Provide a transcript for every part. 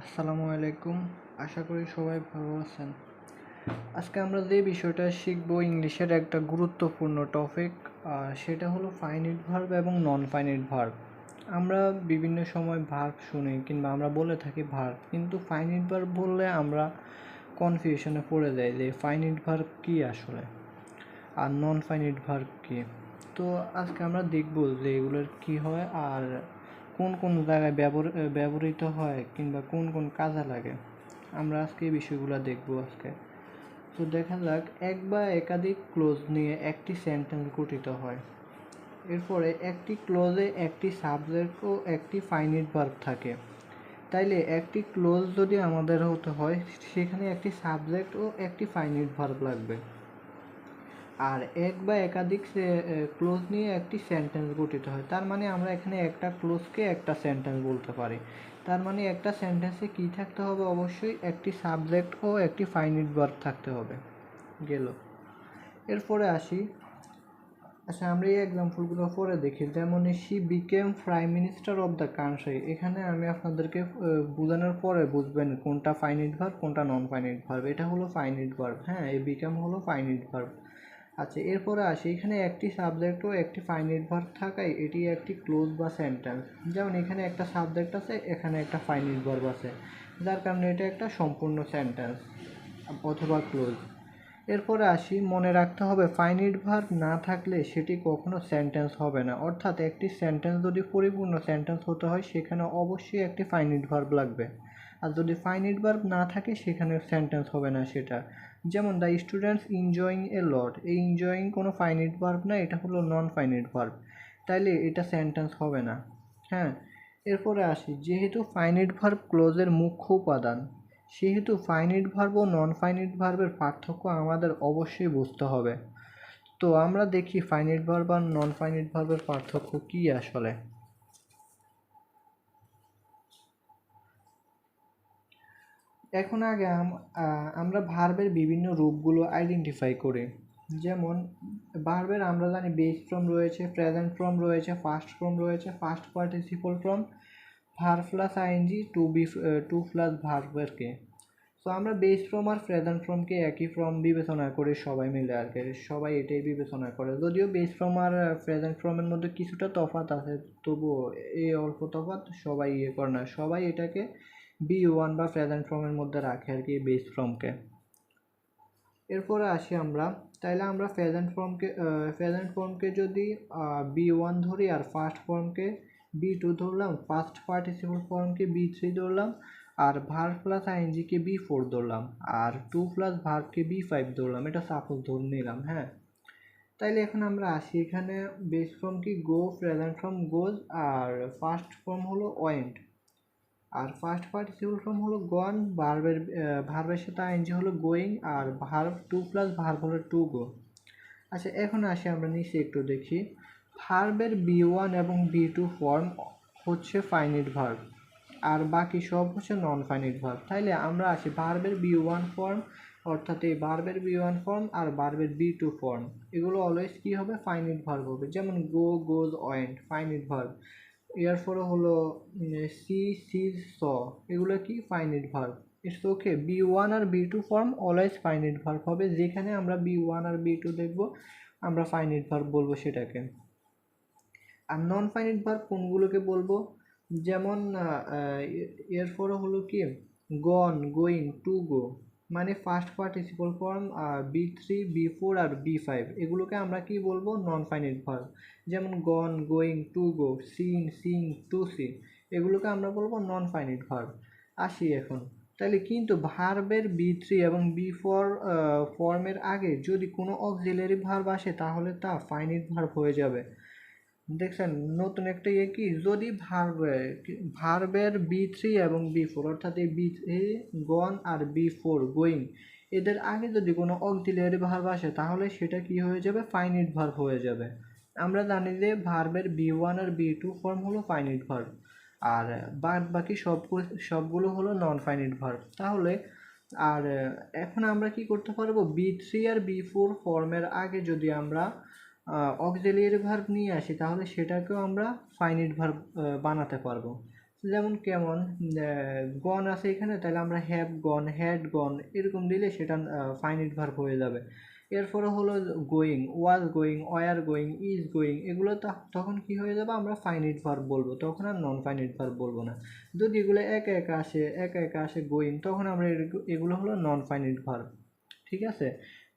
আসসালামু আলাইকুম। আশা করি সবাই ভালো আছেন। আজকে আমরা যে বিষয়টা শিখব ইংলিশের একটা গুরুত্বপূর্ণ টপিক সেটা হলো ফাইনিট ভার্ব এবং নন ফাইনিট ভার্ব আমরা বিভিন্ন সময় ভার্ব শুনি কিংবা আমরা বলে থাকি ভার্ব কিন্তু ফাইনিট ভার্ব বললে আমরা কনফিউশনে পড়ে যাই যে ফাইনিট ভার্ব কী আসলে আর নন ফাইনিট ভার্ব কী। তো আজকে আমরা দেখব যে এগুলোর কী হয় আর কোন কোন জায়গায় ব্যবহৃ- ব্যবহৃত হয় কিংবা কোন কোন কাজে লাগে, আমরা আজকে এই বিষয়গুলো দেখব আজকে। তো দেখা যাক, এক বা একাধিক ক্লোজ নিয়ে একটি সেন্টেন্স গঠিত হয়। এরপরে একটি ক্লোজে একটি সাবজেক্ট ও একটি ফাইনিট ভার্ব থাকে। তাইলে একটি ক্লোজ যদি আমাদের হতে হয়, সেখানে একটি সাবজেক্ট ও একটি ফাইনিট ভার্ব লাগবে। আর এক বা একাধিক ক্লোজ নিয়ে একটি সেন্টেন্স গঠিত হয়। তার মানে আমরা এখানে একটা ক্লোজকে একটা সেন্টেন্স বলতে পারি। তার মানে একটা সেন্টেন্সে কী থাকতে হবে? অবশ্যই একটি সাবজেক্ট ও একটি ফাইনিট ভার্ব থাকতে হবে। গেল। এরপরে আসি। আচ্ছা আমরা এই এক্সাম্পলগুলো পরে দেখি। যেমন she became prime minister of the country এখানে আমি আপনাদেরকে বোঝানোর পরে বুঝবেন কোনটা ফাইনিট ভার্ব কোনটা নন ফাইনিট ভার্ব এটা হলো ফাইনিট ভার্ব হ্যাঁ? এই বিকাম হলো ফাইনিট ভার্ব আচ্ছা এরপরে আসি। এখানে একটি সাবজেক্ট ও একটি ফাইনিট ভার্ব থাকায় এটি একটি ক্লোজ বা সেন্টেন্স যেমন এখানে একটা সাবজেক্ট আছে, এখানে একটা ফাইনিট ভার্ব আছে। যার কারণে এটা একটা সম্পূর্ণ সেন্টেন্স অথবা ক্লোজ এরপরে আসি, মনে রাখতে হবে ফাইনিট ভার্ব না থাকলে সেটি কখনো সেন্টেন্স হবে না। অর্থাৎ একটি সেন্টেন্স যদি পরিপূর্ণ সেন্টেন্স হতে হয়, সেখানে অবশ্যই একটি ফাইনিট ভার্ব লাগবে। আর যদি ফাইনিট ভার্ব না থাকে, সেখানে সেন্টেন্স হবে না সেটা। যেমন the students enjoying a lot এই এনজয়িং কোনো ফাইনিট ভার্ব না, এটা হলো নন ফাইনিট ভার্ব তাইলে এটা সেন্টেন্স হবে না। হ্যাঁ? এরপরে আসি, যেহেতু ফাইনিট ভার্ব ক্লোজের মুখ্য উপাদান, সেহেতু ফাইনিট ভার্ব ও নন ফাইনিট ভার্বের পার্থক্য আমাদের অবশ্যই বুঝতে হবে। তো আমরা দেখি ফাইনিট ভার্ব আর নন ফাইনিট ভার্বের পার্থক্য কী আসলে। এখন আগে আমরা ভার্বের বিভিন্ন রূপগুলো আইডেন্টিফাই করি। যেমন ভার্বের আমরা জানি বেস ফর্ম রয়েছে প্রেজেন্ট ফর্ম রয়েছে ফার্স্ট ফর্ম রয়েছে past participle form verb plus ING to be to plus ভার্বেরকে so আমরা বেস ফর্ম আর প্রেজেন্ট ফর্মকে একই ফর্ম বিবেচনা করি সবাই মিলে আর কি, সবাই এটাই বিবেচনা করে। যদিও বেস ফর্ম আর প্রেজেন্ট ফর্মের মধ্যে কিছুটা তফাৎ আছে, তবুও এই অল্প তফাৎ সবাই ইয়ে করে না, সবাই এটাকে বি ওয়ান বা প্রেজেন্ট ফর্মের মধ্যে রাখে আর কি বেস ফর্মকে এরপরে আসি আমরা। তাইলে আমরা প্রেজেন্ট ফর্মকে প্রেজেন্ট ফর্মকে যদি বি ওয়ান ধরি আর ফার্স্ট ফর্মকে বি টু ধরলাম ফার্স্ট পার্টিসিপল ফর্মকে বি থ্রি ধরলাম, আর ভার্ব প্লাস আইএনজিকে বি ফোর ধরলাম, আর টু প্লাস ভার্বকে বি ফাইভ ধরলাম, এটা সাপোজ ধরে নিলাম হ্যাঁ। তাইলে এখন আমরা আসি এখানে বেস ফর্ম কি? গো প্রেজেন্ট ফর্ম গোজ আর ফার্স্ট ফর্ম হলো ওয়েন্ট আর ফার্স্ট পার্টিসিপল ফর্ম হলো গন ভার্বের ভার্বের সাথে আইনজি হলো গোয়িং আর ভার্ব টু প্লাস ভার্ব হলো টু গো আচ্ছা এখন আসি আমরা নিচে একটু দেখি। ভার্বের বি ওয়ান এবং বি টু ফর্ম হচ্ছে ফাইনিট ভার্ব আর বাকি সব হচ্ছে নন ফাইনিট ভার্ব তাইলে আমরা আসি ভার্বের বি ওয়ান ফর্ম অর্থাৎ এই ভার্বের বি ওয়ান ফর্ম আর ভার্বের বি টু ফর্ম এগুলো অলওয়েজ কী হবে? ফাইনিট ভার্ব হবে। যেমন go goes went finite verb এরপরে হলো সি সি স এগুলো কি? Finite verb it's okay B one R B two form always finite verb হবে। যেখানে আমরা বি ওয়ান আর বি টু দেখব, আমরা ফাইনিট ভার্ব বলব সেটাকে। আর নন ফাইনিট ভার্ব কোনগুলোকে বলব? যেমন এরপরে হলো কি? গন গোয়িং টু গো মানে past participle form B three B four আর বি ফাইভ এগুলোকে আমরা কি বলব? নন ফাইনিট ভার্ব যেমন gone going to go seen seeing to see এগুলোকে আমরা বলব নন ফাইনিট ভার্ব আসি এখন। তাহলে কিন্তু ভার্বের বি থ্রি এবং বি ফোর ফর্মের আগে যদি কোনো অক্সিলারি ভার্ব আসে, তাহলে তা ফাইনিট ভার্ব হয়ে যাবে। দেখছেন, নতুন একটা ইয়ে কি? যদি ভার্ব ভার্বের বি থ্রি এবং বি ফোর অর্থাৎ এই বি থ্রি গন আর বি ফোর গোয়িং, এদের আগে যদি কোনো অক্সিলিয়ারি ভার্ব আসে, তাহলে সেটা কি হয়ে যাবে? ফাইনিট ভার্ব হয়ে যাবে। আমরা জানি যে ভার্বের বি ওয়ান আর বি টু ফর্ম হলো ফাইনিট ভার্ব আর বাদ বাকি সব সবগুলো হলো নন ফাইনিট ভার্ব তাহলে, আর এখন আমরা কি করতে পারব? বি থ্রি আর বি ফোর ফর্মের আগে যদি আমরা অক্সিলিয়ারি ভার্ব নিয়ে আসি, তাহলে সেটাকেও আমরা ফাইনিট ভার্ব বানাতে পারব। যেমন কেমন গন আছে এখানে, তাহলে আমরা হ্যাভ গন হ্যাড গন এরকম দিলে সেটা ফাইনিট ভার্ব হয়ে যাবে। এরপরে হলো going was going were going is going এগুলো ত- তখন কি হয়ে যাবে? আমরা ফাইনিট ভার্ব বলব, তখন আর নন ফাইনিট ভার্ব বলব না। যদি এগুলো একা একা আসে, একা একা আসে গোয়িং তখন আমরা এগুলো হলো নন ফাইনিট ভার্ব ঠিক আছে?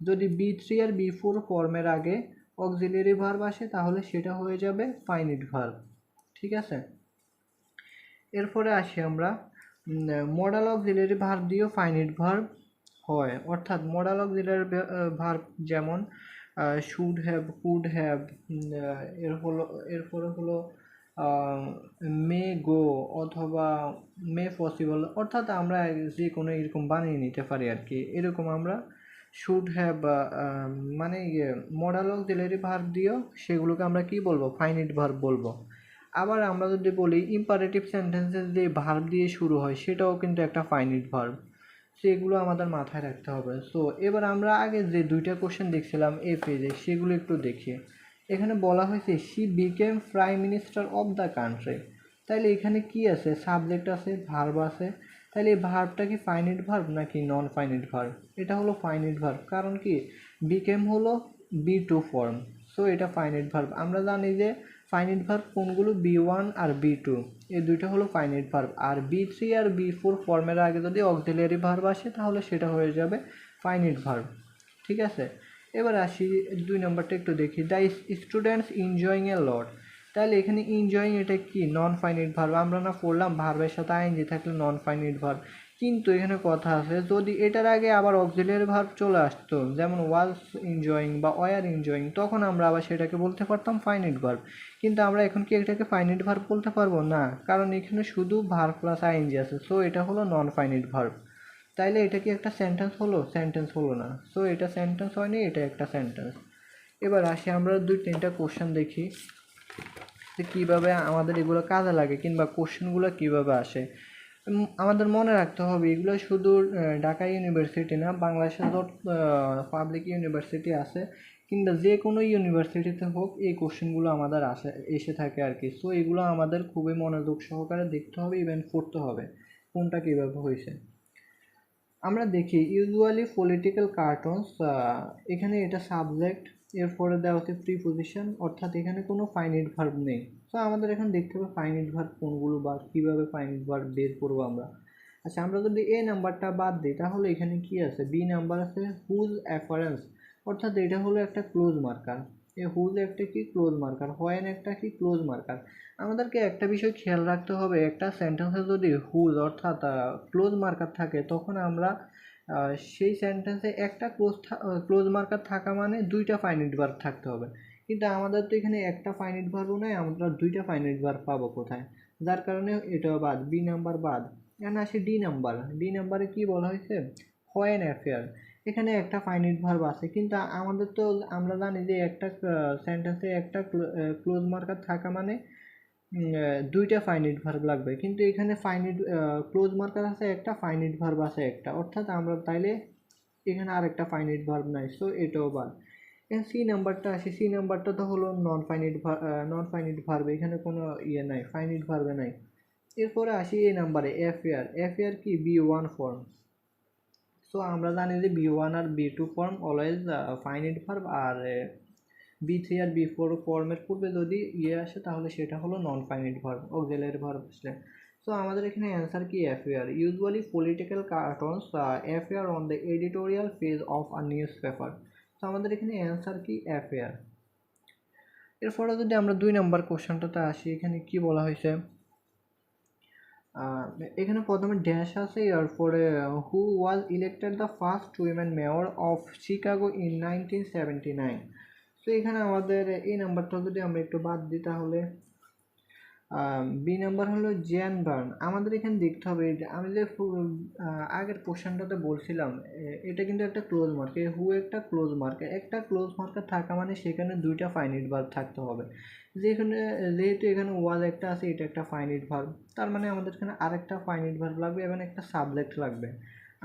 যদি বি থ্রি আর বি ফোর ফর্মের আগে অক্সিলিয়ারি ভার্ব আসে, তাহলে সেটা হয়ে যাবে ফাইনিট ভার্ব ঠিক আছে? এরপরে আসি আমরা মডাল অক্সিলারি ভার্ব দিয়েও ফাইনিট ভার্ব হয়, অর্থাৎ মডাল অক্সিলারি ভার্ব যেমন শুড হ্যাভ কুড হ্যাভ এর হলো, এরপরে হলো মে গো অথবা মে পসিবল অর্থাৎ আমরা যে কোনো এরকম বানিয়ে নিতে পারি আর কি, এরকম আমরা শুড হ্যাভ মানে ইয়ে মডাল অক্সিলারি ভার্ব দিয়েও সেগুলোকে আমরা কি বলব? ফাইনিট ভার্ব বলব। আবার আমরা যদি বলি ইম্পারেটিভ সেন্টেন্সেস যে ভার্ব দিয়ে শুরু হয়, সেটাও কিন্তু একটা ফাইনিট ভার্ব সেগুলো আমাদের মাথায় রাখতে হবে। সো এবার আমরা আগে যে দুইটা কোশ্চেন দেখছিলাম এ পেজে সেগুলো একটু দেখি। এখানে বলা হয়েছে she became prime minister of the country তাইলে এখানে কি আছে? সাবজেক্ট আছে ভার্ব আছে। তাহলে এই ভার্বটা কি ফাইনিট ভার্ব নাকি নন ফাইনিট ভার্ব এটা হলো ফাইনিট ভার্ব কারণ কি? বিকেম হলো বি টু ফর্ম সো এটা ফাইনিট ভার্ব আমরা জানি যে ফাইনিট ভার্ব কোনগুলো? বি ওয়ান আর বি টু এই দুইটা হলো ফাইনিট ভার্ব আর বি থ্রি আর বি ফোর ফর্মের আগে যদি অক্সিলিয়ারি ভার্ব আসে, তাহলে সেটা হয়ে যাবে ফাইনিট ভার্ব ঠিক আছে? এবার আসি, দুই নম্বরটা একটু দেখি। The students enjoying a lot তাহলে এখানে এনজয়িং এটা কি? নন ফাইনিট ভার্ব আমরা না পড়লাম ভার্বের সাথে আইনজি থাকলে নন ফাইনিট ভার্ব কিন্তু এখানে কথা আছে, যদি এটার আগে আবার অক্সিলিয়ারি ভার্ব চলে আসতো, যেমন ওয়াজ এনজয়িং বা ওয়ার এনজয়িং তখন আমরা আবার সেটাকে বলতে পারতাম ফাইনিট ভার্ব কিন্তু আমরা এখন কি এটাকে ফাইনিট ভার্ব বলতে পারব? না, কারণ এখানে শুধু ভার্ব প্লাস আইনজি আছে সো এটা হলো নন ফাইনিট ভার্ব তাইলে এটা কি একটা সেন্টেন্স হলো? সেন্টেন্স হলো না। সো এটা সেন্টেন্স হয়নি, এটা একটা সেন্টেন্স এবার আসি আমরা দুই তিনটা কোশ্চেন দেখি। যে কীভাবে আমাদের এগুলো কাজে লাগে কিংবা কোশ্চেনগুলো কীভাবে আসে। আমাদের মনে রাখতে হবে, এগুলো শুধু ঢাকা ইউনিভার্সিটি না, বাংলাদেশের যত পাবলিক ইউনিভার্সিটি আছে, কিংবা যে কোনো ইউনিভার্সিটিতে হোক, এই কোশ্চেনগুলো আমাদের আসে, এসে থাকে আর কি। সো এগুলো আমাদের খুবই মনোযোগ সহকারে দেখতে হবে ইভেন পড়তে হবে, কোনটা কীভাবে হয়েছে। আমরা দেখি ইউজুয়ালি পলিটিক্যাল কার্টুনস এখানে এটা সাবজেক্ট এরপরে দেওয়া হচ্ছে প্রিপোজিশন অর্থাৎ এখানে কোনো ফাইনিট ভার্ব নেই। তো আমাদের এখানে দেখতে হবে ফাইনিট ভার্ব কোনগুলো বা কীভাবে ফাইনিট ভার্ব বের করব আমরা। আচ্ছা আমরা যদি এ নাম্বারটা বাদ দিই, তাহলে এখানে কি আছে? বি নাম্বার আছে হুজ অ্যাফারেন্স অর্থাৎ এটা হলো একটা ক্লোজ মার্কার এ হুজ একটা কি ক্লোজ মার্কার হোয়েন একটা কি ক্লোজ মার্কার আমাদেরকে একটা বিষয় খেয়াল রাখতে হবে, একটা সেন্টেন্সে যদি হুজ অর্থাৎ ক্লোজ মার্কার থাকে, তখন আমরা সেই সেন্টেন্সে একটা ক্লোজ ক্লোজ মার্কার থাকা মানে দুইটা ফাইনিট ভার্ব থাকতে হবে। কিন্তু আমাদের তো এখানে একটা ফাইনিট ভার্বও নেই, আমরা দুইটা ফাইনিট ভার্ব পাবো কোথায়? যার কারণে এটা বাদ বি নাম্বার বাদ। এখানে আসে ডি নাম্বার ডি নাম্বারে কি বলা হয়েছে? হোয়েন অ্যাফেয়ার এখানে একটা ফাইনিট ভার্ব আছে, কিন্তু আমাদের তো আমরা জানি যে একটা সেন্টেন্সে একটা ক্লোজ মার্কার থাকা মানে দুইটা ফাইনিট ভার্ব লাগবে। কিন্তু এখানে ফাইনিট ক্লোজ মার্কার আছে একটা ফাইনিট ভার্ব আছে একটা। অর্থাৎ আমরা তাইলে এখানে আরেকটা ফাইনিট ভার্ব নাই সো এটাও বাদ। এখানে সি নাম্বারটা আছে সি নাম্বারটা তো হলো non finite non finite verb এখানে কোনো ইয়ে নাই ফাইনিট ভার্বে নাই। এরপরে আসি এই নাম্বারে এফ এয়ার এফ এয়ার কি? বি ওয়ান ফর্ম সো আমরা জানি যে বি ওয়ান আর B two form always finite verb আর বি থ্রি আর বি ফোর ফর্মের পূর্বে যদি ইয়ে আসে, তাহলে সেটা হলো non finite verb auxiliary verb আসলে সো আমাদের এখানে অ্যান্সার কি? Affair usually political cartoons affair on the editorial page of a newspaper আমাদের এখানে অ্যান্সার কি? অ্যাফেয়ার এরপরে যদি আমরা দুই নম্বর কোশ্চেনটাতে আসি, এখানে কি বলা হয়েছে? এখানে প্রথমে ড্যাশ আছে, এরপরে who was elected the first women mayor of Chicago in nineteen seventy nine তো এখানে আমাদের এই নাম্বারটা যদি আমরা একটু বাদ দিই তাহলে বি নাম্বার হলো জ্যান বার্ন আমাদের এখানে দেখতে হবে যে আমি যে আগের কোশ্চেনটাতে বলছিলাম এটা কিন্তু একটা ক্লোজ মার্ক হু একটা ক্লোজ মার্ক একটা ক্লোজ মার্কার থাকা মানে সেখানে দুইটা ফাইনিট ভার্ব থাকতে হবে। যেখানে, যেহেতু এখানে ওয়াজ একটা আছে, এটা একটা ফাইনিট ভার্ব তার মানে আমাদের এখানে আরেকটা ফাইনিট ভার্ব লাগবে এবং একটা সাবজেক্ট লাগবে।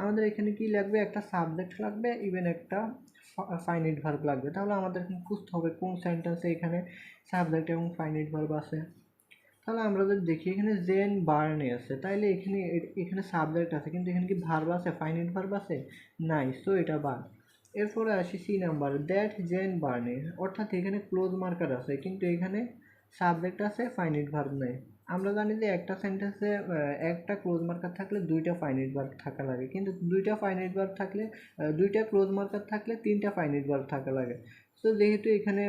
আমাদের এখানে কি লাগবে? একটা সাবজেক্ট লাগবে ইভেন একটা ফাইনিট ভার্ব লাগবে। তাহলে আমাদের খুঁজতে হবে কোন সেন্টেন্সে এখানে সাবজেক্ট এবং ফাইনিট ভার্ব আছে। তাহলে আমরা যদি দেখি, এখানে জেন বার্নে আছে। তাইলে এখানে এখানে সাবজেক্ট আছে, কিন্তু এখানে কি ভার্ব আছে? ফাইনাইট ভার্ব আছে? নাই সো এটা বাদ। এরপরে আসি C number that Jane Byrne অর্থাৎ এখানে ক্লোজ মার্কার আছে, কিন্তু এখানে সাবজেক্ট আছে ফাইনাইট ভার্ব নেই। আমরা জানি যে একটা সেন্টেন্সে একটা ক্লোজ মার্কার থাকলে দুইটা ফাইনাইট ভার্ব থাকা লাগে। কিন্তু দুইটা ফাইনাইট ভার্ব থাকলে দুইটা ক্লোজ মার্কার থাকলে তিনটা ফাইনাইট ভার্ব থাকা লাগে। সো যেহেতু এখানে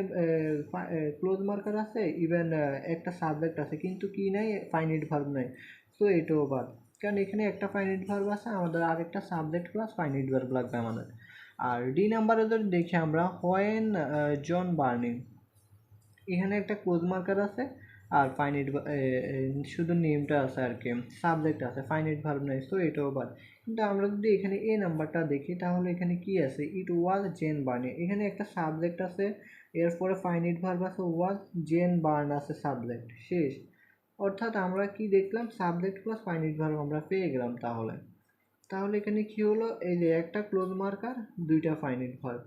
ক্লোজ মার্কার আছে ইভেন একটা সাবজেক্ট আছে, কিন্তু কি নাই ফাইনাইট ভার্ব নাই। সো এটাও বাদ। কারণ এখানে একটা ফাইনাইট ভার্ব আছে, আমাদের আরেকটা সাবজেক্ট প্লাস ফাইনাইট ভার্ব লাগবে আমাদের। আর ডি নাম্বারে যদি দেখি আমরা হোয়েন জন বার্নিং এখানে একটা ক্লোজ মার্কার আছে আর ফাইনাইট শুধু নেমটা আছে আর কি সাবজেক্ট আছে ফাইনাইট ভার্ব নাই সো এটাও বাদ। কিন্তু আমরা যদি এখানে এ নাম্বারটা দেখি, তাহলে এখানে কি আছে? ইট ওয়াজ জেন বার্নে এখানে একটা সাবজেক্ট আছে, এরপরে ফাইনাইট ভার্ব আছে ওয়াজ জেন বার্ন আছে সাবজেক্ট শেষ। অর্থাৎ আমরা কি দেখলাম? সাবজেক্ট প্লাস ফাইনাইট ভার্ব আমরা পেয়ে গেলাম তাহলে। তাহলে এখানে কি হলো? এই যে একটা ক্লোজ মার্কার দুইটা ফাইনাইট ভার্ব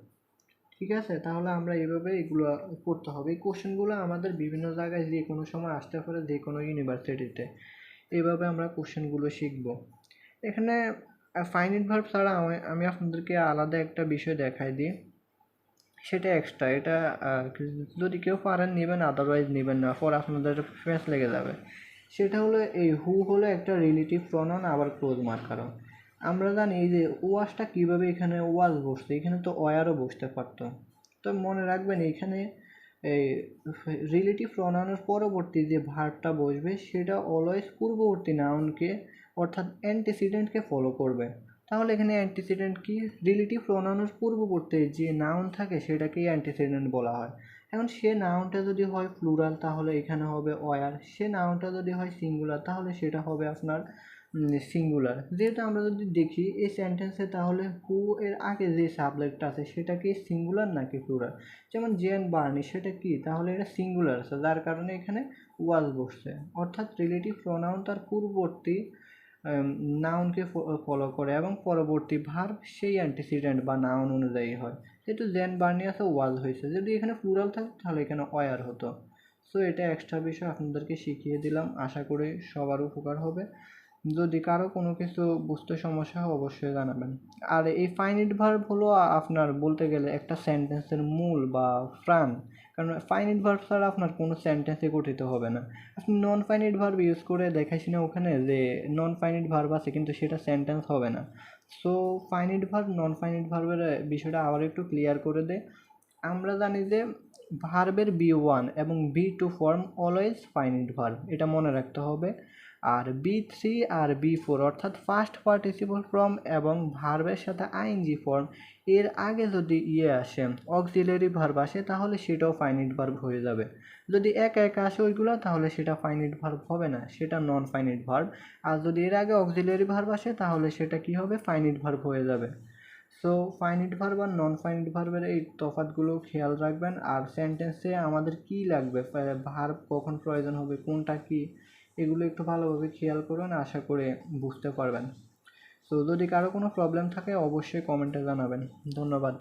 ঠিক আছে? তাহলে আমরা এইভাবে এগুলো করতে হবে। এই কোশ্চেনগুলো আমাদের বিভিন্ন জায়গায় যে কোনো সময় আসতে পারে যে কোনো ইউনিভার্সিটিতে এইভাবে আমরা কোশ্চেনগুলো শিখব। এখানে ফাইনাইট ভার্ব ছাড়া আমি- আপনাদেরকে আলাদা একটা বিষয় দেখাই দিই। সেটা এক্সট্রা এটা যদি কেউ পারেন নেবেন আদারওয়াইজ নেবেন না পর আপনাদের ফেস লেগে যাবে। সেটা হলো এই হু হলো একটা রিলেটিভ প্রনাউন আবার ক্লোজ মার্কারও আমরা জানি যে ওয়াশটা কীভাবে এখানে ওয়াশ বসছে, এখানে তো ওয়ারও বসতে পারতো। তো মনে রাখবেন এখানে এই রিলেটিভ প্রনাউনের পরবর্তী যে ভার্বটা বসবে, সেটা অলওয়েজ পূর্ববর্তী নাউনকে অর্থাৎ অ্যান্টিসিডেন্টকে ফলো করবে। তাহলে এখানে অ্যান্টিসিডেন্ট কি? রিলেটিভ প্রোনাউনের পূর্ববর্তী যে নাউন থাকে, সেটাকেই অ্যান্টিসিডেন্ট বলা হয়। এখন সে নাউনটা যদি হয় প্লুরাল তাহলে এখানে হবে অয়ার সে নাউনটা যদি হয় সিঙ্গুলার তাহলে সেটা হবে আপনার সিঙ্গুলার যেহেতু আমরা যদি দেখি, এই সেন্টেন্সে তাহলে হু এর আগে যে সাবজেক্ট আছে, সেটা কি সিঙ্গুলার নাকি প্লুরাল যেমন জেন বার্নি সেটা কি? তাহলে এটা সিঙ্গুলার আছে যার কারণে এখানে ওয়াজ বসছে। অর্থাৎ রিলেটিভ প্রোনাউন তার পূর্ববর্তী নাউনকে ফলো করে এবং পরবর্তী ভার্ব সেই অ্যান্টিসিডেন্ট বা নাউন অনুযায়ী হয়। যেহেতু জেন আছে ওয়াজ হয়েছে। যদি এখানে প্লুরাল থাকতো তাহলে এখানে অয়ার হতো। সো এটা এক্সট্রা বিষয় আপনাদেরকে শিখিয়ে দিলাম। আশা করি সবার উপকার হবে। যদি কারও কোনো কিছু বুঝতে সমস্যা হয়, অবশ্যই জানাবেন। আর এই ফাইনিট ভার্ব হলো আপনার বলতে গেলে একটা সেন্টেন্সের মূল বা প্রাণ। কারণ ফাইনিট ভার্ব ছাড়া আপনার কোনো সেন্টেন্সে গঠিত হবে না। আপনি নন ফাইনিট ভার্ব ইউজ করে দেখাইছি না ওখানে যে নন ফাইনিট ভার্ব আছে, কিন্তু সেটা সেন্টেন্স হবে না। So finite verb non finite ভার্বের বিষয়টা আবার একটু ক্লিয়ার করে দে। আমরা জানি যে ভার্বের বি ওয়ান এবং B two form always finite verb এটা মনে রাখতে হবে। আর বি থ্রি আর বি ফোর অর্থাৎ ফার্স্ট পার্টিসিপল ফর্ম এবং ভার্বের সাথে আইএনজি ফর্ম এর আগে যদি ইয়ে আসে অক্সিলারি ভার্ব আসে, তাহলে সেটাও ফাইনিট ভার্ব হয়ে যাবে। যদি একা একা আসে ওইগুলো, তাহলে সেটা ফাইনিট ভার্ব হবে না, সেটা নন ফাইনিট ভার্ব আর যদি এর আগে অক্সিলারি ভার্ব আসে, তাহলে সেটা কি হবে? ফাইনিট ভার্ব হয়ে যাবে। সো ফাইনিট ভার্ব আর নন ফাইনিট ভার্বের এই তফাৎগুলো খেয়াল রাখবেন। আর সেন্টেন্সে আমাদের কি লাগবে? ভার্ব কখন প্রয়োজন হবে? কোনটা কি? এগুলো একটু ভালোভাবে খেয়াল করুন আশা করে বুঝতে পারবেন। তো যদি কারও কোনো প্রবলেম থাকে, অবশ্যই কমেন্টে জানাবেন। ধন্যবাদ।